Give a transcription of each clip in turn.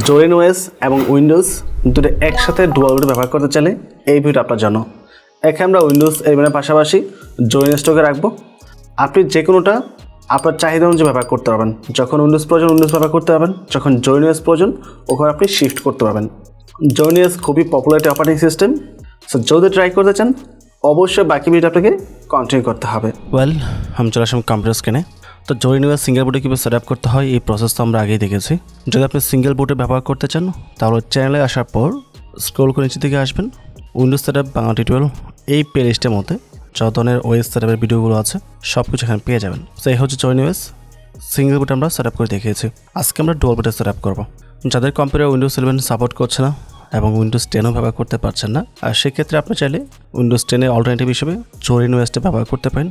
জোরেন ওয়েস এবং উইন্ডোজ দুটো একসাথে ডুয়াল বুট ব্যবহার করতে চাইলে এই ভিডিও আপনার জন্য। এখানে আমরা উইন্ডোজ এলিভেনের পাশাপাশি জোরেন স্টকে রাখব। আপনি যে কোনোটা আপনার চাহিদা অনুযায়ী ব্যবহার করতে পারবেন। যখন উইন্ডোজ প্রয়োজন উইন্ডোজ ব্যবহার করতে পারবেন। যখন জোরেন ওয়েস প্রয়োজন ওখানে আপনি শিফট করতে পারবেন। জোরেন ওয়েস খুবই পপুলার একটি অপারেটিং সিস্টেম সো যদি ট্রাই করতে চান, অবশ্যই বাকি ভিডিও আপনাকে কন্টিনিউ করতে হবে। ওয়েল আমি চলে আসলাম কম্পিউটার স্ক্রিনে তো জয় নিউজ সিঙ্গেল বোর্ডে কীভাবে সেট আপ করতে হয়, এই প্রসেস তো আমরা আগেই দেখেছি। যদি আপনি সিঙ্গেল বোর্ডে ব্যবহার করতে চান, তাহলে চ্যানেলে আসার পর স্ক্রল করে নিচে দিকে আসবেন। Windows set up Bangla tutorial এই প্লে লিস্টের মধ্যে যত ধরনের ওয়েস সেট আপের ভিডিওগুলো আছে সব কিছু এখানে পেয়ে যাবেন। তো এই হচ্ছে জয় নিউজ। সিঙ্গেল বুট আমরা সেট আপ করে দেখিয়েছি। আজকে আমরা ডুয়াল বুটে সেট আপ করব। যাদের কম্পিউটার উইন্ডোজ ইলেভেন সাপোর্ট করছে না এবং উইন্ডোজ টেনও ব্যবহার করতে পারছেন না, আর সেক্ষেত্রে আপনি চাইলে উইন্ডোজ টেনের অল্টারনেটিভ হিসেবে জোরিন ওয়েস্টে ব্যবহার করতে পারেন।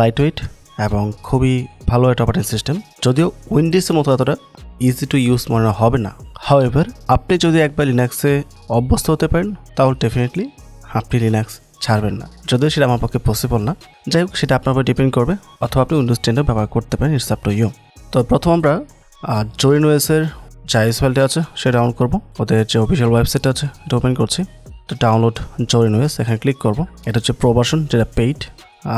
লাইট ওয়েট এবং খুবই ভালো একটা অপারেটিং সিস্টেম যদিও উইন্ডোজের মতো এতটা ইজি টু ইউজ মনে হবে না। হাওয়েভার আপনি যদি একবার লিনাক্সে অভ্যস্ত হতে পারেন, তাহলে ডেফিনেটলি আপনি লিনাক্স ছাড়বেন না। যদিও সেটা আমার পক্ষে পসিবল না। যাই হোক, সেটা আপনার উপর ডিপেন্ড করবে, অথবা আপনি উইন্ডোজ টেনও ব্যবহার করতে পারেন ইটস আপ টু ইউ তো প্রথম আমরা জোরিন ওয়েসের আইএস ফাইলটা আছে, সেটা ডাউনলোড করব। ওদের যে অফিসিয়াল ওয়েবসাইট আছে এটা ওপেন করছি। তো ডাউনলোড জোরিন ওয়েস এখানে ক্লিক করব। এটা হচ্ছে প্রো ভার্সন যেটা পেইড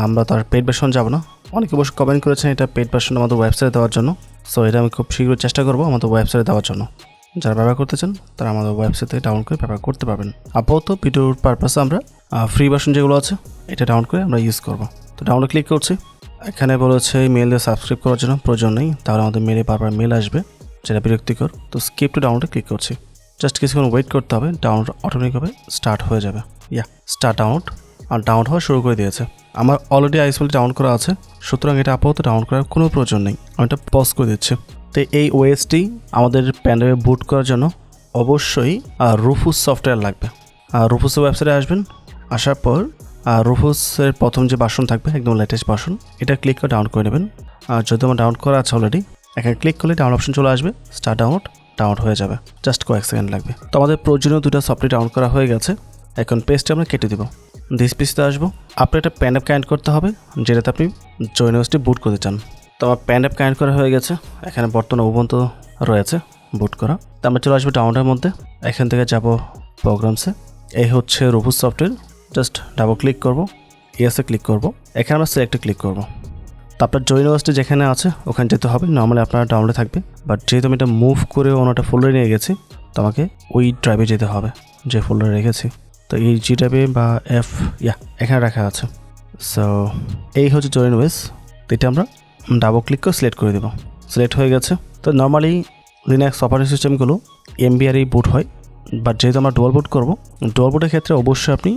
আমরা তার পেইড ভার্সন যাব না। অনেকে অবশ্য কমেন্ট করেছেন এটা পেইড ভার্সন আমাদের ওয়েবসাইটে দেওয়ার জন্য। সো এটা আমি খুব শীঘ্রই চেষ্টা করব আমাদের ওয়েবসাইটে দেওয়ার জন্য। যারা ব্যবহার করতে চান, তারা আমাদের ওয়েবসাইট থেকে ডাউনলোড করে ব্যবহার করতে পারবেন। আপাতত ভিডিওর পারপাসে আমরা ফ্রি ভার্সন যেগুলো আছে, এটা ডাউনলোড করে আমরা ইউজ করব। তো ডাউনলোড ক্লিক করছি। এখানে বলেছে মেল দিয়ে সাবস্ক্রাইব করার জন্য প্রয়োজন নেই, তাহলে আমাদের মেলে বারবার মেল আসবে, যেটা বিরক্তিকর। তো স্কিপ টু ডাউনলোডে ক্লিক করছি। জাস্ট কিছুক্ষণ ওয়েট করতে হবে ডাউনলোড অটোমেটিকভাবে স্টার্ট হয়ে যাবে। ইয়া স্টার্ট ডাউনলোড আর ডাউনলোড হওয়া শুরু করে দিয়েছে। আমার অলরেডি আইসফলটি ডাউন করা আছে, সুতরাং এটা আপাতত ডাউনলোড করার কোনো প্রয়োজন নেই। আমি এটা পজ করে দিচ্ছি। তো এই ওয়েসটি আমাদের প্যান্ডামে বুট করার জন্য অবশ্যই রুফুস সফটওয়্যার লাগবে। আর রুফুসের ওয়েবসাইটে আসবেন, আসার পর রুফুসের প্রথম যে বাসন থাকবে, একদম লেটেস্ট বাসন, এটা ক্লিক করে ডাউন করে নেবেন। আর যদি আমার ডাউনলোড করা আছে অলরেডি এখানে ক্লিক করলে ডাউন অপশন চলে আসবে স্টার ডাউনলোড ডাউনলোড হয়ে যাবে। জাস্ট কয়েক সেকেন্ড লাগবে। তো আমাদের প্রয়োজনীয় দুটো সফটওয়্যার ডাউন করা হয়ে গেছে, এখন পেজটা আমরা কেটে দেবো। দিস পিসতে আসব। আপনি একটা প্যান অ্যাপ কানেক্ট করতে হবে, যেটাতে আপনি জয়নিউজটি বুট করতে চান। তো আমার প্যান অ্যাপ কানেক্ট করা হয়ে গেছে, এখানে বর্তমানে উবন্ত রয়েছে বুট করা। তো আমরা চলে আসব ডাউনলোডের মধ্যে, এখান থেকে যাব প্রোগ্রামসে এই হচ্ছে Rufus software just double click করব ইয়েসে ক্লিক করব। এখানে আমরা সিলেক্টে ক্লিক করব। তো আপনার জয় ইউনিভার্সিটি যেখানে আছে, ওখানে যেতে হবে নর্মালি আপনার ডাউনলোডে থাকবে। বাট যেহেতু আমি এটা মুভ করে একটা ফোল্ডারে নিয়ে গেছি, তো আমাকে ওই ড্রাইভে যেতে হবে, যে ফোল্ডারে রেখেছি। তো এই জি ড্রাইভে বা এফ ইয়া এখানে রাখা আছে। সো এই হচ্ছে জয় ওয়েস তো এটা আমরা ডাবল ক্লিক করে সিলেক্ট করে দেবো। সিলেক্ট হয়ে গেছে। তো নর্মালি লিনাক্স অপারেটিং সিস্টেমগুলো এম এমবিআরই বুট হয় বাট যেহেতু আমরা ডুয়াল বুট করব ডুয়াল বুটের ক্ষেত্রে অবশ্যই আপনি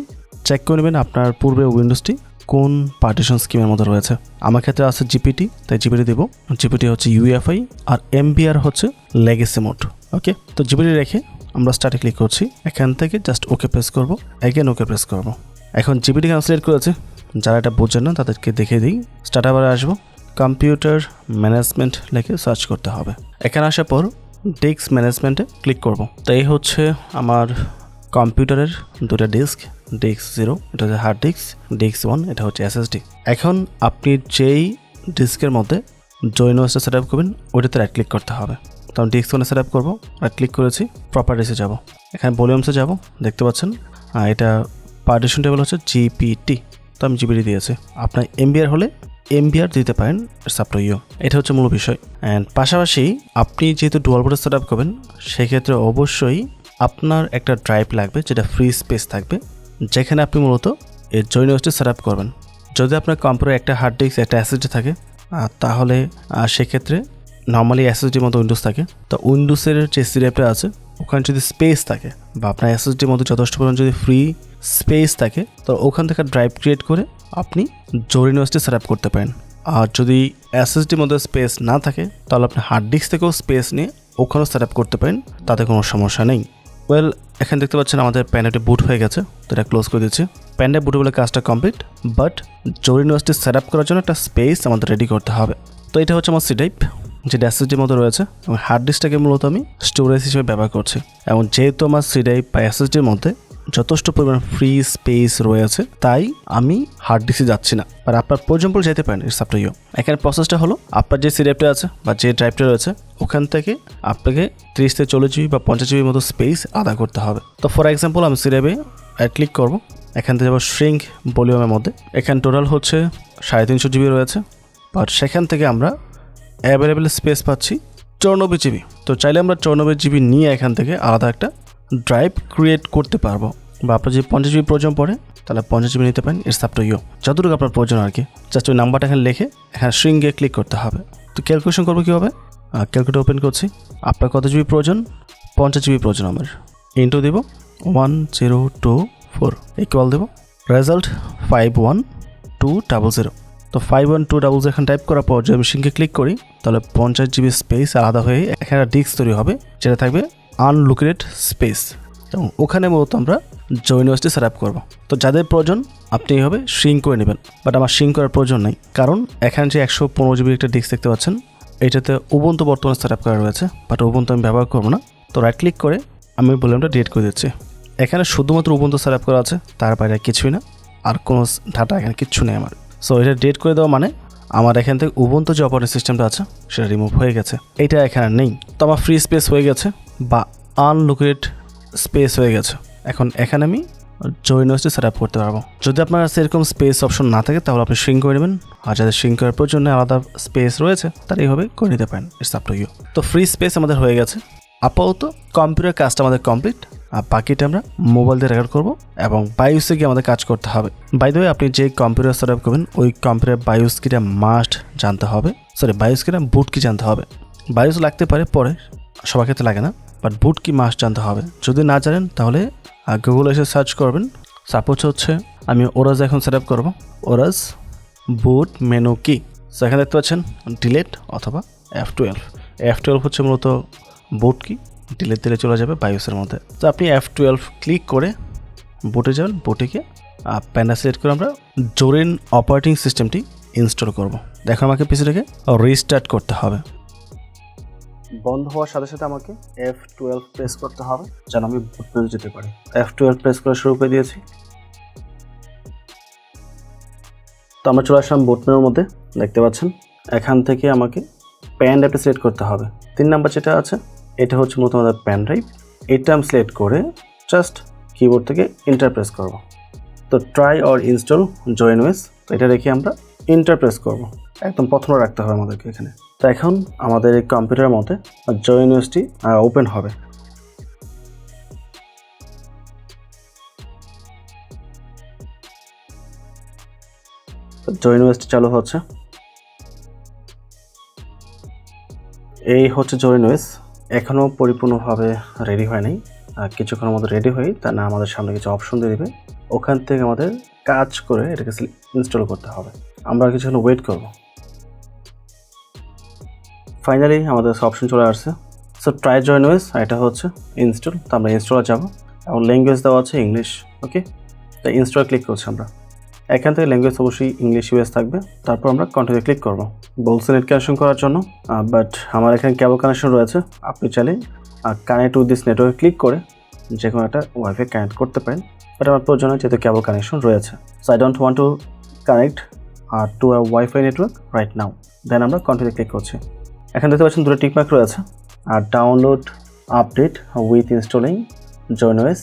চেক করে নেবেন আপনার পূর্বে উইন্ডোজটি কোন পার্টিশন স্কিমের মধ্যে রয়েছে। আমার ক্ষেত্রে আছে জিপিটি তাই জিপিটি দেবো। জিপিটি হচ্ছে ইউএফআই আর এমবিআর হচ্ছে লেগেসি মোড ওকে তো জিপিটি রেখে আমরা স্টার্টে ক্লিক করছি। এখান থেকে জাস্ট ওকে প্রেস করব। অ্যাগেন ওকে প্রেস করব। এখন জিপিটি সিলেক্ট করেছে। যারা এটা বোঝেন না, তাদেরকে দেখে দিই। স্টার্ট আবার আসব। কম্পিউটার ম্যানেজমেন্ট লিখে সার্চ করতে হবে। এখানে আসার পর ডেস্ক ম্যানেজমেন্টে ক্লিক করব। তো এই হচ্ছে আমার কম্পিউটারের দুটো ডিস্ক ডিস্ক জিরো এটা হচ্ছে হার্ড ডিস্ক ডিস্ক ওয়ান এটা হচ্ছে এসএসডি এখন আপনি যেই ডিস্কের মধ্যে জৈনসটা সেট আপ করবেন, ওইটাতে রাইট ক্লিক করতে হবে। তো আমি ডিস্ক ওয়ানে সেট আপ করব রাইট ক্লিক করেছি প্রপার্টিসে যাব। এখানে ভলিউমসে যাব, দেখতে পাচ্ছেন? আর এটা পার্টিশন টেবিল হচ্ছে জিপিটি তো আমি জিবিটি দিয়েছি। আপনার এমবিআর হলে এমবিআর দিতে পারেন আপ ইউ এটা হচ্ছে মূল বিষয়। অ্যান্ড পাশাপাশি আপনি যেহেতু ডুয়াল বোর্ডে সেট আপ করবেন, সেক্ষেত্রে অবশ্যই আপনার একটা ড্রাইভ লাগবে, যেটা ফ্রি স্পেস থাকবে, যেখানে আপনি মূলত এই জৈনসটি সেট আপ করবেন। যদি আপনার কম্পিউটারে একটা হার্ড ডিস্ক একটা অ্যাসিডি থাকে তাহলে সেক্ষেত্রে নর্মালি এসএসডির মতো উইন্ডোজ থাকে, তো উইন্ডোজের যে সিরিয়াপটা আছে, ওখানে যদি স্পেস থাকে, বা আপনার এসএসডির মধ্যে যথেষ্ট পরিমাণ যদি ফ্রি স্পেস থাকে, তো ওখান থেকে ড্রাইভ ক্রিয়েট করে আপনি জোরিনোসটি সেট আপ করতে পারেন। আর যদি এসএসডির মধ্যে স্পেস না থাকে, তাহলে আপনি হার্ড ডিস্ক থেকেও স্পেস নিয়ে ওখানেও সেট আপ করতে পারেন, তাতে কোনো সমস্যা নেই। ওয়েল এখানে দেখতে পাচ্ছেন আমাদের প্যানেটে বুট হয়ে গেছে, তো এটা ক্লোজ করে দিচ্ছি। প্যান্ডে বুট বলে কাজটা কমপ্লিট বাট জোরিনোসটি সেট আপ করার জন্য একটা স্পেস আমাদের রেডি করতে হবে। তো এটা হচ্ছে আমার সি টাইপ যেটা এসএসডির মতো রয়েছে এবং হার্ড ডিস্কটাকে মূলত আমি স্টোরেজ হিসেবে ব্যবহার করছি। এবং যেহেতু আমার সি ড্রাইভ বা এসএসডির মধ্যে যথেষ্ট পরিমাণ ফ্রি স্পেস রয়েছে, তাই আমি হার্ড ডিস্কে যাচ্ছি না। আর আপনার প্রয়োজন পড়লে যেতে পারেন ইটস আপ ইউ এখানে প্রসেসটা হলো, আপনার যে সিডাইভটা আছে বা যে ড্রাইভটা রয়েছে, ওখান থেকে আপনাকে তিরিশ থেকে চল্লিশ জিবি বা পঞ্চাশ জিবির মতো স্পেস আদা করতে হবে। তো ফর এক্সাম্পল আমি সিডাইভে ক্লিক করব, এখান থেকে যাব শ্রিঙ্ক ভলিউমের মধ্যে। এখানে টোটাল হচ্ছে সাড়ে তিনশো জিবি রয়েছে। বাট সেখান থেকে আমরা অ্যাভেলেবেল স্পেস পাচ্ছি চৌরানব্বই জিবি তো চাইলে আমরা চৌরানব্বই জিবি নিয়ে এখান থেকে আলাদা একটা ড্রাইভ ক্রিয়েট করতে পারব। বা আপনার যদি পঞ্চাশ জিবি প্রয়োজন পড়ে, তাহলে পঞ্চাশ জিবি নিতে পারেন ইটস আপ টু ইউ যতটুকু আপনার প্রয়োজন আর কি। জাস্ট ওই নাম্বারটা এখানে লিখে এখানে শ্রিঙ্গে ক্লিক করতে হবে। তো ক্যালকুলেশন করব কীভাবে? ক্যালকুলেটর ওপেন করছি। আপনার কত জিবি প্রয়োজন? পঞ্চাশ জিবি প্রয়োজন আমার। ইন্টু দেবো one zero two four equal দেবো। Result five one two double zero তো ফাইভ ওয়ান টু ডাবল এখানে টাইপ করার পর যদি আমি সিঙ্কে ক্লিক করি, তাহলে পঞ্চাশ জিবি স্পেস আলাদা হয়ে এখানে ডিস্ক তৈরি হবে, যেটা থাকবে আনলোকেটেড স্পেস এবং ওখানে মূলত আমরা জৈনসটি সেট আপ করব। তো যাদের প্রয়োজন, আপনি এইভাবে শিং করে নেবেন। বাট আমার শিং করার প্রয়োজন নেই, কারণ এখানে যে একশো পনেরো জিবির একটা ডিস্ক দেখতে পাচ্ছেন, এটাতে উবন্ত বর্তমানে সেট আপ করা রয়েছে বাট উবন্ত আমি ব্যবহার করব না। তো রাইট ক্লিক করে আমি ভলিউমটা ডিলিট করে দিচ্ছি। এখানে শুধুমাত্র উবন্ত সেট আপ করা আছে, তার বাইরে কিছুই না, আর কোনো ডাটা এখানে কিচ্ছু নেই আমার। সো এটা ডেট করে দেওয়া মানে আমার এখান থেকে উবন্ত যে অপারেটিং সিস্টেমটা আছে, সেটা রিমুভ হয়ে গেছে। এটা এখানে নেই। তো আমার ফ্রি স্পেস হয়ে গেছে বা আনলোকেটেড স্পেস হয়ে গেছে। এখন এখানে আমি জয়নসটি সেট আপ করতে পারব। যদি আপনার সেরকম স্পেস অপশন না থাকে, তাহলে আপনি শ্রিঙ্ক করে নেবেন। আর যাদের শ্রিঙ্ক করার প্রয়োজন আলাদা স্পেস রয়েছে, তারা এইভাবে করে নিতে পারেন। ইটস আপ টু ইউ তো ফ্রি স্পেস আমাদের হয়ে গেছে। আপাতত কম্পিউটার কাজটা আমাদের কমপ্লিট আর বাকিটা আমরা মোবাইল দিয়ে রেকর্ড করব এবং বায়োসে গিয়ে আমাদের কাজ করতে হবে। বাই দ্য আপনি যে কম্পিউটার সেট আপ করবেন, ওই কম্পিউটার বায়োস কিটা মাস্ট জানতে হবে। সরি বায়োস কিটা বুট কি জানতে হবে। বায়োস লাগতে পারে পরে, সবার ক্ষেত্রে লাগে না বাট বুট কি মাস্ট জানতে হবে। যদি না জানেন, তাহলে গুগল এসে সার্চ করবেন। সাপোজ হচ্ছে, আমি ওরাজ এখন সেট আপ করব ওরাজ বুট মেনু কি সেখানে দেখতে পাচ্ছেন ডিলেট অথবা এফ টুয়েলভ এফ টুয়েলভ হচ্ছে মূলত বুট কি ডিলেট দিলে চলে যাবে বায়োসের মধ্যে। তো আপনি এফ টুয়েলভ ক্লিক করে বুটে যাবেন বুটিকে প্যান্ডা সিলেক্ট করে আমরা জোরেন অপারেটিং সিস্টেমটি ইনস্টল করব। দেখো আমাকে পিসিটাকে রিস্টার্ট করতে হবে। বন্ধ হওয়ার সাথে সাথে আমাকে এফ টুয়েলভ প্রেস করতে হবে, যেন আমি বুট মেনু যেতে পারি। এফ টুয়েলভ প্রেস করে শুরু করে দিয়েছি। তো আমরা চলে আসলাম বুট মধ্যে, দেখতে পাচ্ছেন? এখান থেকে আমাকে প্যান ড্রাইভটা সিলেক্ট করতে হবে। তিন নাম্বার যেটা আছে এটা হচ্ছে মূলত আমাদের প্যান ড্রাইভ এটা আমি সিলেক্ট করে জাস্ট কিবোর্ড থেকে ইন্টার প্রেস করব। তো try or install Zorin OS তো এটা রেখে আমরা ইন্টার প্রেস করব। একদম প্রথমে রাখতে হবে আমাদেরকে এখানে। তো এখন আমাদের এই কম্পিউটারের মধ্যে জয়েন ওয়েসটি ওপেন হবে। জয়েন ওয়েসটি চালু হচ্ছে। এই হচ্ছে জয়েন ওয়েস এখনও পরিপূর্ণভাবে রেডি হয় নাই। কিছুক্ষণের মধ্যে রেডি হই তা না আমাদের সামনে কিছু অপশন দিয়ে দেবে। ওখান থেকে আমাদের কাজ করে এটাকে ইনস্টল করতে হবে। আমরা কিছুক্ষণ ওয়েট করব। ফাইনালি আমাদের অপশন চলে আসছে। সো ট্রাই জয়েন ওয়েস এটা হচ্ছে ইনস্টল তো আমরা ইনস্টলে যাব। এবং ল্যাঙ্গুয়েজ দেওয়া আছে ইংলিশ ওকে তো ইনস্টল ক্লিক করছি আমরা। এখান থেকে ল্যাঙ্গুয়েজ অবশ্যই ইংলিশ ইউএস থাকবে। তারপর আমরা কন্টিনিউ ক্লিক করব। বলছে নেট কানেকশন করার জন্য বাট আমার এখানে কেবল কানেকশন রয়েছে। আপনি চাইলে connect with this network click করে যে কোনো একটা ওয়াইফাই কানেক্ট করতে পারেন। বাট আমার প্রয়োজন হয় যেহেতু কেবল কানেকশন রয়েছে। So I don't want to connect or to a wifi network right now then আমরা কন্টিনিউ ক্লিক করছি। এখানে দেখতে পাচ্ছেন দুটো টিকমার্ক রয়েছে। আর download update with installing Zorin OS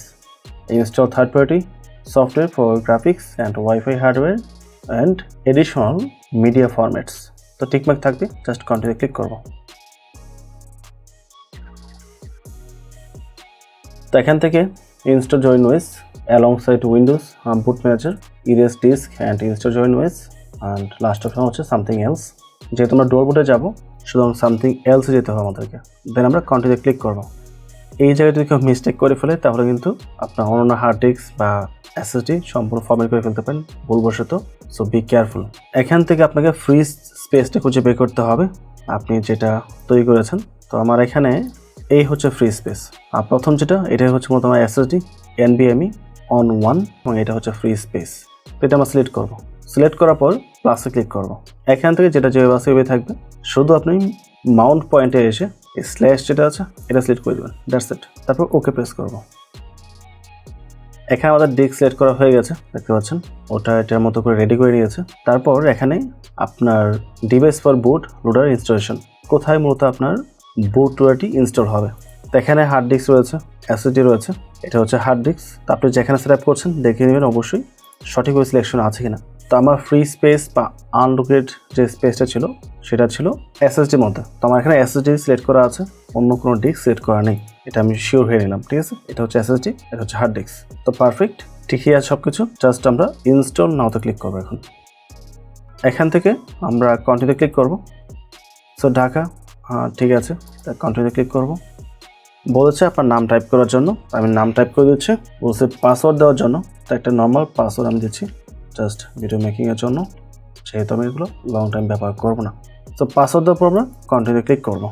install third party software for graphics and Wi-Fi hardware and additional media formats. তো tick mark থাকবে just continue click করব। তো এখান থেকে install Zorin OS alongside Windows boot manager erase disk and install Zorin OS and last option হচ্ছে something else যেহেতু আমরা ডোর বুটে যাব, সুতরাং সামথিং এলসে যেতে হবে আমাদেরকে। দেন আমরা কন্টিনিউ ক্লিক করব। এই জায়গায় যদি কেউ মিস্টেক করে ফেলে, তাহলে কিন্তু আপনার অন্য হার্ড ডিস্ক বা এসএসডি সম্পূর্ণ ফর্মেট করে ফেলতে পারেন, ভুলবশত। সো বি কেয়ারফুল এখান থেকে আপনাকে ফ্রি স্পেসটা খুঁজে বের করতে হবে। আপনি যেটা তৈরি করেছেন, তো আমার এখানে এই হচ্ছে ফ্রি স্পেস আর প্রথম যেটা এটা হচ্ছে মতো আমার এসএসডি এনবিএমই অন ওয়ান এবং এটা হচ্ছে ফ্রি স্পেস তো এটা আমরা সিলেক্ট করব। সিলেক্ট করার পর প্লাসে ক্লিক করব। এখান থেকে যেটা আছে, ওইভাবে থাকবে। শুধু আপনি মাউন্ট পয়েন্টে এসে স্ল্যাশ যেটা আছে, এটা সিলেক্ট করে দেবেন দ্যাটস ইট তারপর ওকে প্রেস করব। এখানে আমাদের ডিস্ক সিলেক্ট করা হয়ে গেছে, দেখতে পাচ্ছেন? ওটা এটার মতো করে রেডি করে নিয়েছে। তারপর এখানে আপনার device for boot loader installation কোথায় মূলত আপনার বুট লোডারটি ইনস্টল হবে? তো এখানে হার্ড ডিস্ক রয়েছে অ্যাসিডি রয়েছে, এটা হচ্ছে হার্ড ডিস্ক আপনি যেখানে সেট করছেন, দেখে নেবেন অবশ্যই সঠিকভাবে সিলেকশন আছে কিনা। তো আমার ফ্রি স্পেস বা আনলোকেড যে স্পেসটা ছিল, সেটা ছিল এসএসডির মধ্যে। তো আমার এখানে এসএসডি সিলেক্ট করা আছে, অন্য কোনো ডিস্ক সিলেক্ট করা নেই। এটা আমি শিওর হয়ে নিলাম, ঠিক আছে? এটা হচ্ছে এসএসডি এটা হচ্ছে হার্ড ডিস্ক তো পারফেক্ট ঠিকই আছে সব কিছু জাস্ট আমরা ইনস্টল নাওতে ক্লিক করব এখন। এখান থেকে আমরা কন্টিনিউ ক্লিক করব। সো ঢাকা ঠিক আছে কন্টিনিউ ক্লিক করব। বলেছে আপনার নাম টাইপ করার জন্য, আমি নাম টাইপ করে দিচ্ছি, বলছে পাসওয়ার্ড দেওয়ার জন্য, তো একটা নর্মাল পাসওয়ার্ড আমি দিচ্ছি। জাস্ট ভিডিও মেকিংয়ের জন্য। সেহেতু আমি এগুলো লং টাইম ব্যবহার করব না। তো পাসওয়ার্ড দেওয়ার পর আমরা কন্টিনিউ ক্লিক করব।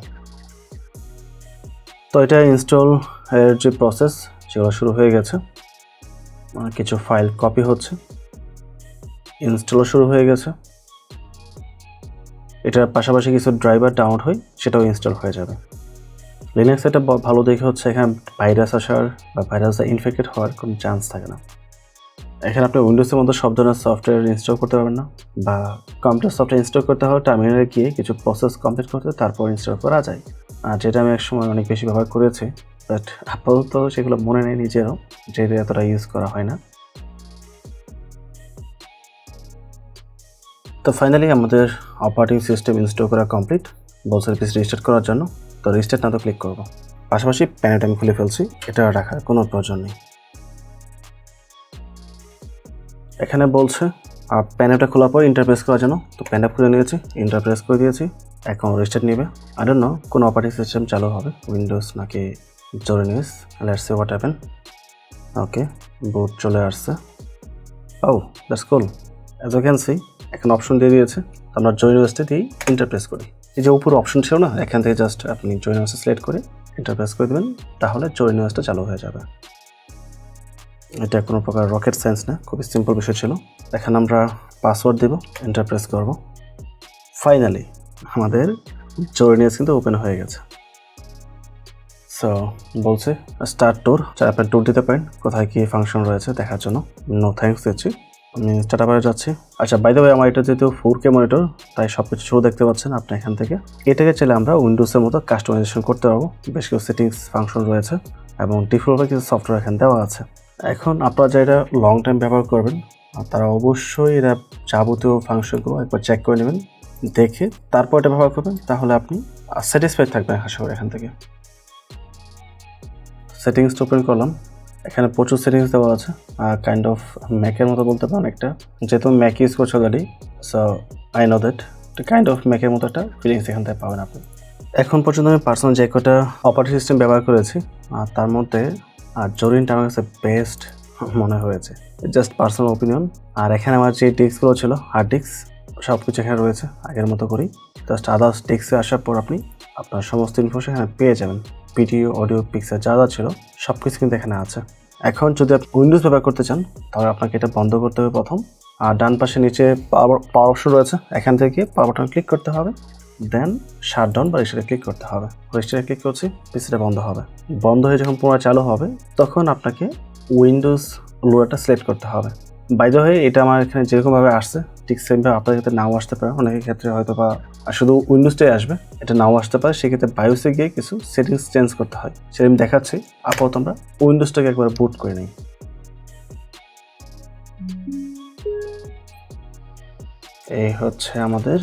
তো এটা ইনস্টল এর যে প্রসেস সেগুলো শুরু হয়ে গেছে। কিছু ফাইল কপি হচ্ছে। ইনস্টলও শুরু হয়ে গেছে। এটার পাশাপাশি কিছু ড্রাইভার ডাউনলোড হয়, সেটাও ইনস্টল হয়ে যাবে। লিনাক্স এটা ভালো দেখে হচ্ছে এখানে ভাইরাস আসার বা ভাইরাস ইনফেক্টেড হওয়ার কোনো চান্স থাকে না। এখানে আপনি উইন্ডোজের মধ্যে সব ধরনের সফটওয়্যার ইনস্টল করতে পারবেন না বা কম্পিউটার সফটওয়্যার ইনস্টল করতে হলে টার্মিনালে গিয়ে কিছু প্রসেস কমপ্লিট করতে তারপর ইনস্টল করা যায়। আর যেটা আমি এক সময় অনেক বেশি ব্যবহার করেছি বাট আপাতত সেগুলো মনে নেই নিজেরও, যেহেতু এতটা ইউজ করা হয় না। তো ফাইনালি আমাদের অপারেটিং সিস্টেম ইনস্টল করা কমপ্লিট বলছে পিস রেজিস্টার করার জন্য। তো রেজিস্টার না তো ক্লিক করব। পাশাপাশি প্যানেট আমি খুলে ফেলছি, এটা রাখার কোনো প্রয়োজন নেই। এখানে বলছে আর প্যানেটটা খোলার পর ইন্টারপ্রেস করার জন্য। তো প্যানটা খুলে নিয়েছি ইন্টারপ্রেস করে দিয়েছি, এখন রেজিস্টার নেবে। আর নো কোন অপারেটিং সিস্টেম চালু হবে উইন্ডোজ নাকি Zorin OS let's see what happen okay boot চলে আসছে। ও that's cool as you can see এখন অপশন দিয়ে দিয়েছে, আমরা জয়েন ওয়েস্টে দিয়েই ইন্টারপ্রেস করি। এই যে উপরে অপশন ছিল না, এখান থেকে জাস্ট আপনি জয়েন ওয়েস্টে সিলেক্ট করে ইন্টারপ্রেস করে দেবেন, তাহলে জয়েন ওয়েস্টটা চালু হয়ে যাবে। এটা কোনো প্রকার রকেট সায়েন্স না, খুবই সিম্পল বিষয় ছিল। এখানে আমরা পাসওয়ার্ড দেব ইন্টারপ্রেস করব। ফাইনালি আমাদের জোরেনিয়াস কিন্তু ওপেন হয়ে গেছে। সো বলছে স্টার্ট ট্যুর চার আপনি ট্যুর দিতে পারেন, কোথায় কী ফাংশন রয়েছে দেখার জন্য। নো থ্যাঙ্কস দিচ্ছি, আমি স্টার্ট আপে যাচ্ছি। আচ্ছা বাই দ্য আমার এটা যেহেতু ফোর কে মনিটর তাই সব কিছু শুরু দেখতে পাচ্ছেন আপনি এখান থেকে। এটাকে চাইলে আমরা উইন্ডোজের মতো কাস্টমাইজেশন করতে পারব। বেশ কিছু সেটিংস ফাংশন রয়েছে, এবং ডিফল্টভাবে কিছু সফটওয়্যার এখানে দেওয়া আছে। এখন আপনারা যারা লং টাইম ব্যবহার করবেন তারা অবশ্যই এরা যাবতীয় ফাংশনগুলো একবার চেক করে নেবেন, দেখে তারপর এটা ব্যবহার করবেন, তাহলে আপনি স্যাটিসফাইড থাকবেন আশা করি এখান থেকে। সেটিংসটা ওপেন করলাম। এখানে প্রচুর সেটিংস দেওয়া আছে কাইন্ড অফ ম্যাকের মতো বলতে পারেন একটা। যেহেতু ম্যাক ইউজ করছ গাড়ি so I know that kind of ম্যাকের মতো একটা ফিলিংস এখান থেকে পাবেন আপনি। এখন পর্যন্ত আমি পার্সোনাল যে কটা অপারেটিং সিস্টেম ব্যবহার করেছি, আর তার মধ্যে আর জরিনটা আমার কাছে বেস্ট মনে হয়েছে। জাস্ট পার্সোনাল ওপিনিয়ন আর এখানে আমার যে ডিস্কগুলো ছিল হার্ড ডিস্ক সব কিছু এখানে রয়েছে, আগের মতো করেই। জাস্ট আদার্স ডিস্কে আসার পর আপনি আপনার সমস্ত ইনফরমেশন এখানে পেয়ে যাবেন। ভিডিও অডিও পিকচার যা যা ছিল সব কিছু কিন্তু এখানে আছে। এখন যদি আপনি উইন্ডোজ ব্যবহার করতে চান, তাহলে আপনাকে এটা বন্ধ করতে হবে প্রথম। আর ডান পাশে নিচে পাওয়ার পাওয়ার অপশন রয়েছে, এখান থেকে পাওয়ার বাটন ক্লিক করতে হবে। দেন শাট ডাউন বা রেজিস্টারে ক্লিক করতে হবে। রেজিস্টারে ক্লিক করছি পিসিটা বন্ধ হবে। বন্ধ হয়ে যখন পুনরায় চালু হবে, তখন আপনাকে উইন্ডোজ লোডারটা সিলেক্ট করতে হবে। বাইদ হয়ে এটা আমার এখানে যেরকমভাবে আসছে, ঠিক সেমভাবে আপনার ক্ষেত্রে নাও আসতে পারে। অনেকের ক্ষেত্রে হয়তো বা শুধু উইন্ডোজটাই আসবে, এটা নাও আসতে পারে। সেক্ষেত্রে বায়োসে গিয়ে কিছু সেটিংস চেঞ্জ করতে হয়। সেটা আমি দেখাচ্ছি, আপাতত আমরা উইন্ডোজটাকে একবার বুট করে নিই। এই হচ্ছে আমাদের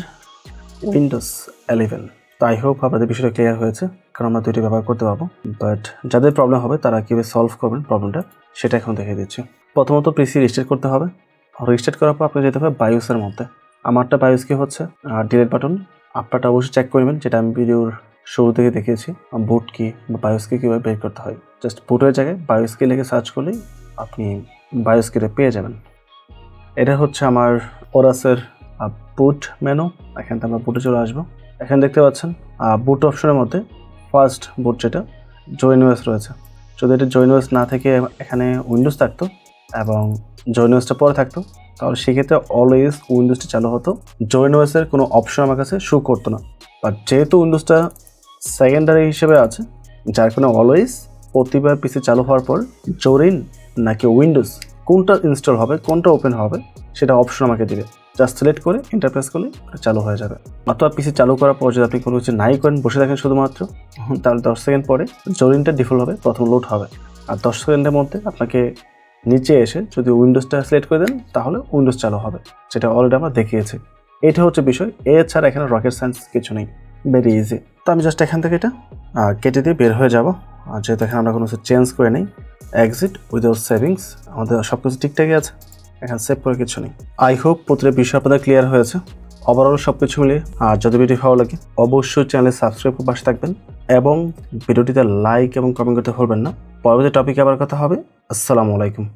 উইন্ডোজ ইলেভেন তো আই হোপ আপনাদের বিষয়টা ক্লিয়ার হয়েছে, কারণ আমরা দুইটি ব্যবহার করতে পারব। বাট যাদের প্রবলেম হবে, তারা কীভাবে সলভ করবেন প্রবলেমটা সেটা এখন দেখিয়ে দিচ্ছি। প্রথমত পিসি রেজিস্টার করতে হবে। রেজিস্টার করার পর আপনি যেতে হবে বায়োসের মধ্যে। আমারটা বায়োস কি হচ্ছে? আর ডিলেট বাটন আপনারটা অবশ্যই চেক করবেন যেটা আমি ভিডিওর শুরু থেকে দেখিয়েছি। বুট কি বা বায়োস কি কীভাবে বের করতে হয়। জাস্ট বুটের জায়গায় বায়োস কি লিখে সার্চ করলেই আপনি বায়োসকিটা পেয়ে যাবেন। এটা হচ্ছে আমার ওরাসের বুট মেনু এখান থেকে আমরা বুটে চলে আসব। এখানে দেখতে পাচ্ছেন বুট অপশনের মধ্যে ফার্স্ট বুট যেটা জয়েন ওয়েস রয়েছে। যদি এটা জয়েন ওয়েস না থেকে এখানে উইন্ডোজ থাকতো এবং জয়েন ওয়েসটা পরে থাকতো, তাহলে সেক্ষেত্রে অলওয়েজ উইন্ডোজটা চালু হতো। জয়েন ওয়েসের কোনো অপশন আমার কাছে শো করতো না। বাট যেহেতু উইন্ডোজটা সেকেন্ডারি হিসেবে আছে, যার কারণে অলওয়েজ প্রতিবার পিসি চালু হওয়ার পর জরিন নাকি উইন্ডোজ কোনটা ইনস্টল হবে, কোনটা ওপেন হবে, সেটা অপশন আমাকে দিবে। জাস্ট সিলেক্ট করে ইন্টারপ্রেস করলে চালু হয়ে যাবে। অথবা পিসি চালু করার পর যদি আপনি কোনো কিছু নাই করেন, বসে থাকেন শুধুমাত্র, তাহলে দশ সেকেন্ড পরে জরিনটা ডিফল্ট হবে, প্রথম লোড হবে। আর দশ সেকেন্ডের মধ্যে আপনাকে নিচে এসে যদি উইন্ডোজটা সিলেক্ট করে দেন, তাহলে উইন্ডোজ চালু হবে, যেটা অলরেডি আমরা দেখিয়েছি। এটা হচ্ছে বিষয়, এছাড়া এখানে রকেট সায়েন্স কিছু নেই ভেরি ইজি তো আমি জাস্ট এখান থেকে এটা কেটে দিয়ে বের হয়ে যাব। আর যেহেতু এখানে আমরা কোনো কিছু চেঞ্জ করে নেই এক্সিট উইদাউট সেভিংস আমাদের সব কিছু ঠিকঠাকই আছে। এখানে সেভ করে কিছু নেই। আই হোপ প্রতিটা বিষয় আপনাদের ক্লিয়ার হয়েছে। ওভারঅল সব কিছু মিলিয়ে আর যদি ভিডিও ভালো লাগে, অবশ্যই চ্যানেলে সাবস্ক্রাইব করে পাশে থাকবেন এবং ভিডিওটিতে লাইক এবং কমেন্ট করতে ভুলবেন না। পরবর্তী টপিকে আবার কথা হবে। আসসালামু আলাইকুম।